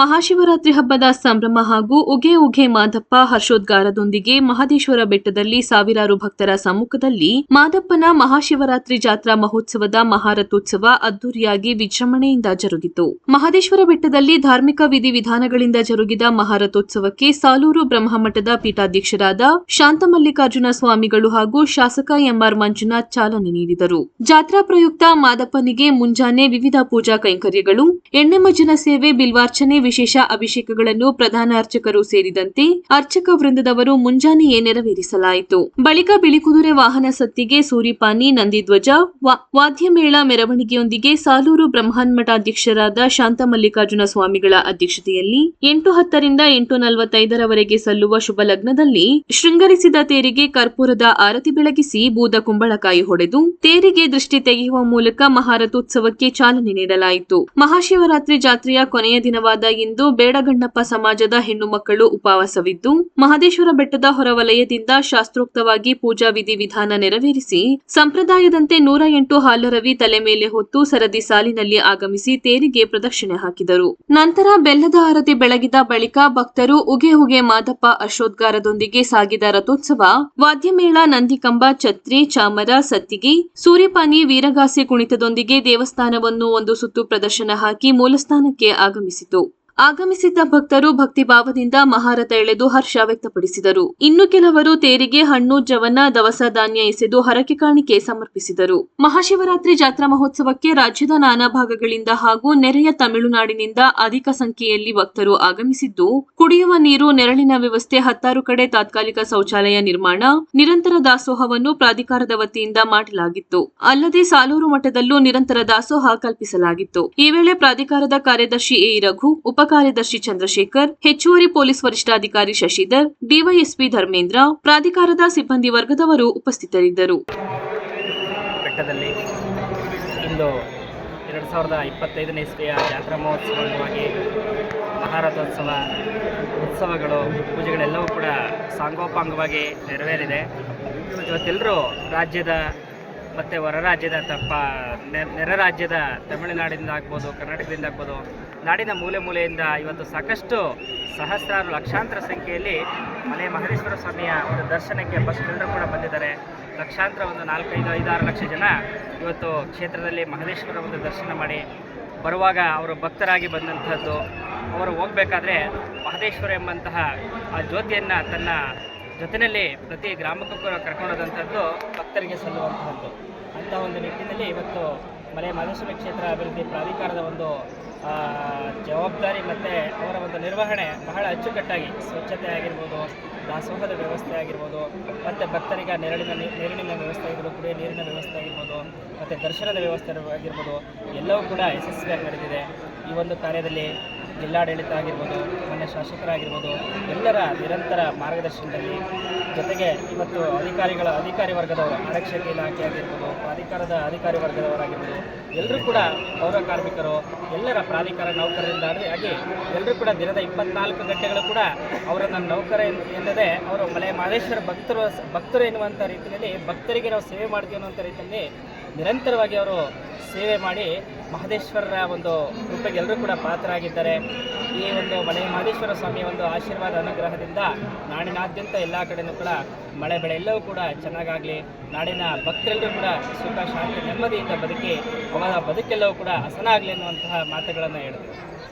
ಮಹಾಶಿವರಾತ್ರಿ ಹಬ್ಬದ ಸಂಭ್ರಮ ಹಾಗೂ ಉಗೆ ಉಗೆ ಮಾದಪ್ಪ ಹರ್ಷೋದ್ಗಾರದೊಂದಿಗೆ ಮಹದೇಶ್ವರ ಬೆಟ್ಟದಲ್ಲಿ ಸಾವಿರಾರು ಭಕ್ತರ ಸಮ್ಮುಖದಲ್ಲಿ ಮಾದಪ್ಪನ ಮಹಾಶಿವರಾತ್ರಿ ಜಾತ್ರಾ ಮಹೋತ್ಸವದ ಮಹಾರಥೋತ್ಸವ ಅದ್ದೂರಿಯಾಗಿ ವಿಜೃಂಭಣೆಯಿಂದ ಜರುಗಿತು. ಮಹದೇಶ್ವರ ಬೆಟ್ಟದಲ್ಲಿ ಧಾರ್ಮಿಕ ವಿಧಿವಿಧಾನಗಳಿಂದ ಜರುಗಿದ ಮಹಾರಥೋತ್ಸವಕ್ಕೆ ಸಾಲೂರು ಬ್ರಹ್ಮಮಠದ ಪೀಠಾಧ್ಯಕ್ಷರಾದ ಶಾಂತಮಲ್ಲಿಕಾರ್ಜುನ ಸ್ವಾಮಿಗಳು ಹಾಗೂ ಶಾಸಕ ಎಂಆರ್ ಮಂಜುನಾಥ್ ಚಾಲನೆ ನೀಡಿದರು. ಜಾತ್ರಾ ಪ್ರಯುಕ್ತ ಮಾದಪ್ಪನಿಗೆ ಮುಂಜಾನೆ ವಿವಿಧ ಪೂಜಾ ಕೈಂಕರ್ಯಗಳು ಎಣ್ಣೆಮಜ್ಜನ ಸೇವೆ, ಬಿಲ್ವಾರ್ಚನೆ ವಿಶೇಷ ಅಭಿಷೇಕಗಳನ್ನು ಪ್ರಧಾನ ಅರ್ಚಕರು ಸೇರಿದಂತೆ ಅರ್ಚಕ ವೃಂದದವರು ಮುಂಜಾನೆಯೇ ನೆರವೇರಿಸಲಾಯಿತು. ಬಳಿಕ ಬಿಳಿಕುದುರೆ ವಾಹನ ಸತ್ತಿಗೆ ಸೂರಿಪಾನಿ, ನಂದಿಧ್ವಜ ವಾದ್ಯಮೇಳ ಮೆರವಣಿಗೆಯೊಂದಿಗೆ ಸಾಲೂರು ಬ್ರಹ್ಮಾನ್ಮಠಾಧ್ಯಕ್ಷರಾದ ಶಾಂತ ಮಲ್ಲಿಕಾರ್ಜುನ ಸ್ವಾಮಿಗಳ ಅಧ್ಯಕ್ಷತೆಯಲ್ಲಿ ಎಂಟು ಹತ್ತರಿಂದ ಎಂಟು ನಲವತ್ತೈದರವರೆಗೆ ಸಲ್ಲುವ ಶುಭ ಲಗ್ನದಲ್ಲಿ ಶೃಂಗರಿಸಿದ ತೇರಿಗೆ ಕರ್ಪೂರದ ಆರತಿ ಬೆಳಗಿಸಿ ಬೂದ ಕುಂಬಳಕಾಯಿ ಹೊಡೆದು ತೇರಿಗೆ ದೃಷ್ಟಿ ತೆಗೆಯುವ ಮೂಲಕ ಮಹಾರಥೋತ್ಸವಕ್ಕೆ ಚಾಲನೆ ನೀಡಲಾಯಿತು. ಮಹಾಶಿವರಾತ್ರಿ ಜಾತ್ರೆಯ ಕೊನೆಯ ದಿನವಾದ ಇಂದು ಬೇಡಗಣ್ಣಪ್ಪ ಸಮಾಜದ ಹೆಣ್ಣು ಮಕ್ಕಳು ಉಪವಾಸವಿದ್ದು, ಮಹದೇಶ್ವರ ಬೆಟ್ಟದ ಹೊರವಲಯದಿಂದ ಶಾಸ್ತ್ರೋಕ್ತವಾಗಿ ಪೂಜಾ ವಿಧಿ ವಿಧಾನ ನೆರವೇರಿಸಿ, ಸಂಪ್ರದಾಯದಂತೆ ನೂರ ಎಂಟು ಹಾಲರವಿ ತಲೆ ಮೇಲೆ ಹೊತ್ತು ಸರದಿ ಸಾಲಿನಲ್ಲಿ ಆಗಮಿಸಿ ತೇರಿಗೆ ಪ್ರದಕ್ಷಿಣೆ ಹಾಕಿದರು. ನಂತರ ಬೆಲ್ಲದ ಆರತಿ ಬೆಳಗಿದ ಬಳಿಕ ಭಕ್ತರು ಉಗೆ ಉಗೆ ಮಾದಪ್ಪ ಅಶೋದ್ಗಾರದೊಂದಿಗೆ ಸಾಗಿದ ರಥೋತ್ಸವ, ವಾದ್ಯಮೇಳ, ನಂದಿಕಂಬ, ಛತ್ರಿ, ಚಾಮರ, ಸತ್ತಿಗೆ, ಸೂರ್ಯಪಾನಿ, ವೀರಗಾಸೆ ಕುಣಿತದೊಂದಿಗೆ ದೇವಸ್ಥಾನವನ್ನು ಒಂದು ಸುತ್ತು ಪ್ರದರ್ಶನ ಹಾಕಿ ಮೂಲಸ್ಥಾನಕ್ಕೆ ಆಗಮಿಸಿತು. ಆಗಮಿಸಿದ್ದ ಭಕ್ತರು ಭಕ್ತಿಭಾವದಿಂದ ಮಹಾರಥ ಎಳೆದು ಹರ್ಷ ವ್ಯಕ್ತಪಡಿಸಿದರು. ಇನ್ನು ಕೆಲವರು ತೇರಿಗೆ ಹಣ್ಣು, ಜವನ, ದವಸ ಧಾನ್ಯ ಎಸೆದು ಹರಕೆ ಕಾಣಿಕೆ ಸಮರ್ಪಿಸಿದರು. ಮಹಾಶಿವರಾತ್ರಿ ಜಾತ್ರಾ ಮಹೋತ್ಸವಕ್ಕೆ ರಾಜ್ಯದ ನಾನಾ ಭಾಗಗಳಿಂದ ಹಾಗೂ ನೆರೆಯ ತಮಿಳುನಾಡಿನಿಂದ ಅಧಿಕ ಸಂಖ್ಯೆಯಲ್ಲಿ ಭಕ್ತರು ಆಗಮಿಸಿದ್ದು ಕುಡಿಯುವ ನೀರು, ನೆರಳಿನ ವ್ಯವಸ್ಥೆ, ಹತ್ತಾರು ಕಡೆ ತಾತ್ಕಾಲಿಕ ಶೌಚಾಲಯ ನಿರ್ಮಾಣ, ನಿರಂತರ ದಾಸೋಹವನ್ನು ಪ್ರಾಧಿಕಾರದ ವತಿಯಿಂದ ಮಾಡಲಾಗಿತ್ತು. ಅಲ್ಲದೆ ಸಾಲೂರು ಮಠದಲ್ಲೂ ನಿರಂತರ ದಾಸೋಹ ಕಲ್ಪಿಸಲಾಗಿತ್ತು. ಈ ವೇಳೆ ಪ್ರಾಧಿಕಾರದ ಕಾರ್ಯದರ್ಶಿ ಎ. ರಘು, ಉಪಕಾರ್ಯದರ್ಶಿ ಚಂದ್ರಶೇಖರ್, ಹೆಚ್ಚುವರಿ ಪೊಲೀಸ್ ವರಿಷ್ಠಾಧಿಕಾರಿ ಶಶಿಧರ್, ಡಿವೈಎಸ್ಪಿ ಧರ್ಮೇಂದ್ರ, ಪ್ರಾಧಿಕಾರದ ಸಿಬ್ಬಂದಿ ವರ್ಗದವರು ಉಪಸ್ಥಿತರಿದ್ದರು. ಎರಡು ಸಾವಿರದ ಇಪ್ಪತ್ತೈದನೇ ಇಸ್ವಿಯ ಜಾತ್ರಾ ಮಹೋತ್ಸವ ಮಹಾರಥೋತ್ಸವ, ಉತ್ಸವಗಳು, ಪೂಜೆಗಳೆಲ್ಲವೂ ಕೂಡ ಸಾಂಗೋಪಾಂಗವಾಗಿ ನೆರವೇರಿದೆ. ಇವತ್ತೆಲ್ಲರೂ ರಾಜ್ಯದ ಮತ್ತು ಹೊರ ರಾಜ್ಯದ ತಪ್ಪ, ನೆರೆ ರಾಜ್ಯದ ತಮಿಳುನಾಡಿಂದ ಆಗ್ಬೋದು, ಕರ್ನಾಟಕದಿಂದ ಆಗ್ಬೋದು, ನಾಡಿನ ಮೂಲೆ ಮೂಲೆಯಿಂದ ಇವತ್ತು ಸಾಕಷ್ಟು ಸಹಸ್ರಾರು ಲಕ್ಷಾಂತರ ಸಂಖ್ಯೆಯಲ್ಲಿ ಮನೆ ಮಹದೇಶ್ವರ ಸ್ವಾಮಿಯ ಒಂದು ದರ್ಶನಕ್ಕೆ ಭಕ್ತರೆಲ್ಲರೂ ಕೂಡ ಬಂದಿದ್ದಾರೆ. ಲಕ್ಷಾಂತರ ಒಂದು ನಾಲ್ಕೈದು, ಐದಾರು ಲಕ್ಷ ಜನ ಇವತ್ತು ಕ್ಷೇತ್ರದಲ್ಲಿ ಮಹದೇಶ್ವರ ಒಂದು ದರ್ಶನ ಮಾಡಿ ಬರುವಾಗ ಅವರು ಭಕ್ತರಾಗಿ ಬಂದಂಥದ್ದು ಅವರು ಹೋಗಬೇಕಾದ್ರೆ ಮಹದೇಶ್ವರ ಎಂಬಂತಹ ಆ ಜ್ಯೋತಿಯನ್ನು ತನ್ನ ಜೊತೆಯಲ್ಲಿ ಪ್ರತಿ ಗ್ರಾಮಕ್ಕೂ ಕೂಡ ಕರ್ಕೊಂಡೋದಂಥದ್ದು ಭಕ್ತರಿಗೆ ಸಲ್ಲುವಂತಹದ್ದು. ಅಂಥ ಒಂದು ನಿಟ್ಟಿನಲ್ಲಿ ಇವತ್ತು ಮಲೆ ಮಹದೇಶ್ವರ ಕ್ಷೇತ್ರ ಅಭಿವೃದ್ಧಿ ಪ್ರಾಧಿಕಾರದ ಒಂದು ಜವಾಬ್ದಾರಿ ಮತ್ತು ಅವರ ಒಂದು ನಿರ್ವಹಣೆ ಬಹಳ ಅಚ್ಚುಕಟ್ಟಾಗಿ ಸ್ವಚ್ಛತೆ ಆಗಿರ್ಬೋದು, ದಾಸೋಹದ ವ್ಯವಸ್ಥೆ ಆಗಿರ್ಬೋದು, ಮತ್ತು ಭಕ್ತರಿಗೆ ನೆರಳಿನ ನೀರಿನ ವ್ಯವಸ್ಥೆ ಆಗಿರ್ಬೋದು, ಕುಡಿಯ ನೀರಿನ ವ್ಯವಸ್ಥೆ ಆಗಿರ್ಬೋದು, ಮತ್ತು ದರ್ಶನದ ವ್ಯವಸ್ಥೆ ಆಗಿರ್ಬೋದು, ಎಲ್ಲವೂ ಕೂಡ ಯಶಸ್ವಿಯಾಗಿ ನಡೆದಿದೆ. ಈ ಒಂದು ಕಾರ್ಯದಲ್ಲಿ ಜಿಲ್ಲಾಡಳಿತ ಆಗಿರ್ಬೋದು, ಮಾನ್ಯ ಶಾಸಕರಾಗಿರ್ಬೋದು, ಎಲ್ಲರ ನಿರಂತರ ಮಾರ್ಗದರ್ಶನದಲ್ಲಿ ಜೊತೆಗೆ ಇವತ್ತು ಅಧಿಕಾರಿಗಳ, ಅಧಿಕಾರಿ ವರ್ಗದವರು, ಆರಕ್ಷಕ ಇಲಾಖೆ ಆಗಿರ್ಬೋದು, ಪ್ರಾಧಿಕಾರದ ಅಧಿಕಾರಿ ವರ್ಗದವರಾಗಿರ್ಬೋದು, ಎಲ್ಲರೂ ಕೂಡ ಪೌರ ಕಾರ್ಮಿಕರು, ಎಲ್ಲರ ಪ್ರಾಧಿಕಾರ ನೌಕರರಿಂದ ಹಾಗೆ ಎಲ್ಲರೂ ಕೂಡ ದಿನದ ಇಪ್ಪತ್ನಾಲ್ಕು ಗಂಟೆಗಳು ಕೂಡ ಅವರನ್ನು ನೌಕರ ಎನ್ನದೆ ಅವರು ಮಲೆ ಮಹದೇಶ್ವರ ಭಕ್ತರು ಭಕ್ತರು ಎನ್ನುವಂಥ ರೀತಿಯಲ್ಲಿ ಭಕ್ತರಿಗೆ ನಾವು ಸೇವೆ ಮಾಡ್ತೀವಿ ಅನ್ನುವಂಥ ರೀತಿಯಲ್ಲಿ ನಿರಂತರವಾಗಿ ಅವರು ಸೇವೆ ಮಾಡಿ ಮಹದೇಶ್ವರರ ಒಂದು ಕೃಪೆಗೆ ಎಲ್ಲರೂ ಕೂಡ ಪಾತ್ರರಾಗಿದ್ದಾರೆ. ಈ ಒಂದು ಮಳೆ ಮಹದೇಶ್ವರ ಸ್ವಾಮಿಯ ಒಂದು ಆಶೀರ್ವಾದ ಅನುಗ್ರಹದಿಂದ ನಾಡಿನಾದ್ಯಂತ ಎಲ್ಲ ಕಡೆಯೂ ಕೂಡ ಮಳೆ ಬೆಳೆ ಎಲ್ಲವೂ ಕೂಡ ಚೆನ್ನಾಗಾಗಲಿ. ನಾಡಿನ ಭಕ್ತರೆಲ್ಲರೂ ಕೂಡ ಸುಖ, ಶಾಂತಿ, ನೆಮ್ಮದಿಯಿಂದ ಬದುಕಿ, ಅವರ ಬದುಕೆಲ್ಲವೂ ಕೂಡ ಹಸನಾಗಲಿ ಅನ್ನುವಂತಹ ಮಾತುಗಳನ್ನು ಹೇಳಿದ್ರು.